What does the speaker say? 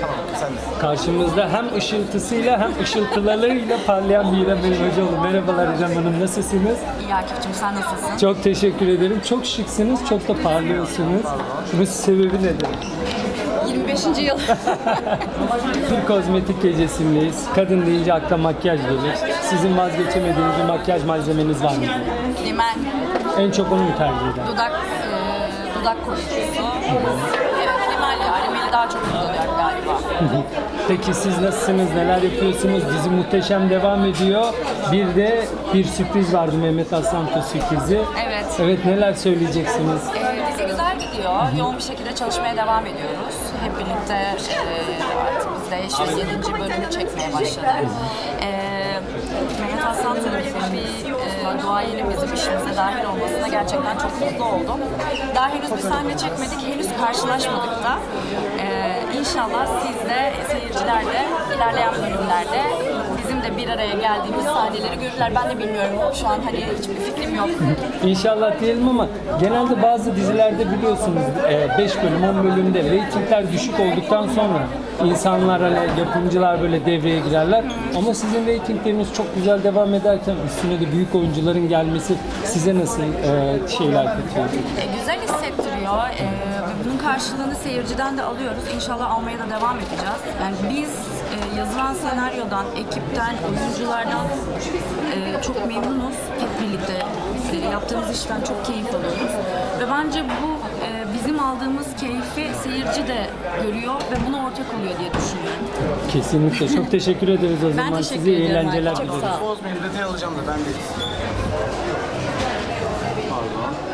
Tamam sen de. Karşımızda hem ışıltısıyla hem ışıltılarıyla parlayan bir İrem Benim Hocaoğlu. Merhabalar İrem Hanım, nasılsınız? İyi Akif'cim sen nasılsın? Çok teşekkür ederim. Çok şıksınız, çok da parlıyorsunuz. Bunun sebebi nedir? 25. yıl. Bir kozmetik gecesindeyiz. Kadın deyince akla makyaj gelir. Sizin vazgeçemediğiniz bir makyaj malzemeniz var mı? Limen, En çok onu mu tercih eder? dudak, e, dudak koruyucusu. Daha çok kullanıyorum galiba. Peki siz nasılsınız? Neler yapıyorsunuz? Dizi muhteşem devam ediyor. Bir de bir sürpriz vardı Mehmet Aslanto sürprizi. Evet. Evet neler söyleyeceksiniz? E, dizi güzel gidiyor. Yoğun bir şekilde çalışmaya devam ediyoruz. Hep birlikte e, artık biz de yaşıyoruz. 7. bölümü çekmeye başladık. E, Mehmet Aslan bir e, bizim işimize dahil olmasına gerçekten çok mutlu oldum. Daha henüz bir sahne çekmedik, henüz karşılaşmadık da. E, inşallah siz de, seyirciler de ilerleyen bölümlerde bizim de bir araya geldiğimiz sahneleri görürler. Ben de bilmiyorum şu an hani hiçbir fikrim yok. İnşallah diyelim ama genelde bazı dizilerde biliyorsunuz 5 bölüm 10 bölümde reytingler düşük olduktan sonra insanlar hani yapımcılar böyle devreye girerler. Ama sizin reytingleriniz çok güzel devam ederken üstüne de büyük oyuncuların gelmesi size nasıl e, şeyler katıyor? E, güzel hissettiriyor. E, bunun karşılığını seyirciden de alıyoruz. İnşallah almaya da devam edeceğiz. Yani biz e, yazılan senaryodan, ekipten, oyunculardan e, çok memnunuz. Hep birlikte e, yaptığımız işten çok keyif alıyoruz. Ve bence bu bizim aldığımız keyfi seyirci de görüyor ve buna ortak oluyor diye düşünüyorum. Kesinlikle. Çok teşekkür ederiz o zaman. teşekkür Size ediyorum. eğlenceler Çok sağ ol. dileriz. Bozmayın alacağım da ben de. Pardon.